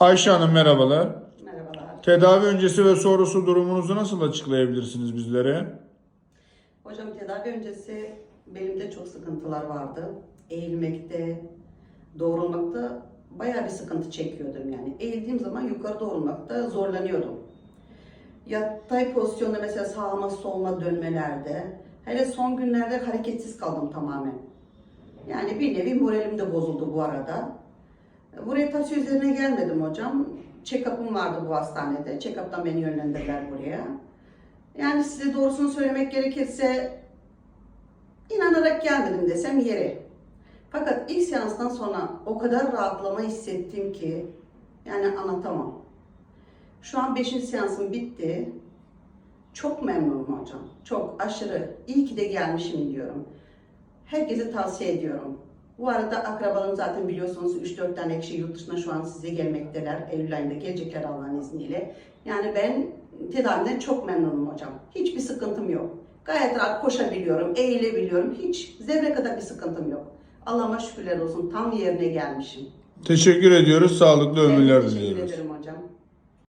Ayşe Hanım merhabalar. Merhabalar. Tedavi öncesi ve sonrası durumunuzu nasıl açıklayabilirsiniz bizlere? Hocam tedavi öncesi belimde çok sıkıntılar vardı. Eğilmekte, doğrulmakta bayağı bir sıkıntı çekiyordum yani. Eğildiğim zaman yukarı doğrulmakta zorlanıyordum. Yatay pozisyonda mesela sağıma soluma dönmelerde, hele son günlerde hareketsiz kaldım tamamen. Yani bir nevi moralim de bozuldu bu arada. Bu rehabilitasyon üzerine gelmedim hocam. Check-up'ım vardı bu hastanede. Check-up'tan beni yönlendirdiler buraya. Yani size doğrusunu söylemek gerekirse inanarak gelmedim desem yeri. Fakat ilk seanstan sonra o kadar rahatlama hissettim ki yani anlatamam. Şu an 5. seansım bitti. Çok memnunum hocam. Çok aşırı. İyi ki de gelmişim diyorum. Herkese tavsiye ediyorum. Bu arada akrabalarım zaten biliyorsunuz 3-4 tane kişi yurt dışına şu an size gelmekteler. Eylül ayında gelecekler Allah'ın izniyle. Yani ben tedaviden çok memnunum hocam. Hiçbir sıkıntım yok. Gayet rahat koşabiliyorum, eğilebiliyorum. Hiç zerre kadar bir sıkıntım yok. Allah'ıma şükürler olsun tam yerine gelmişim. Teşekkür ediyoruz. Sağlıklı ömürler diliyoruz.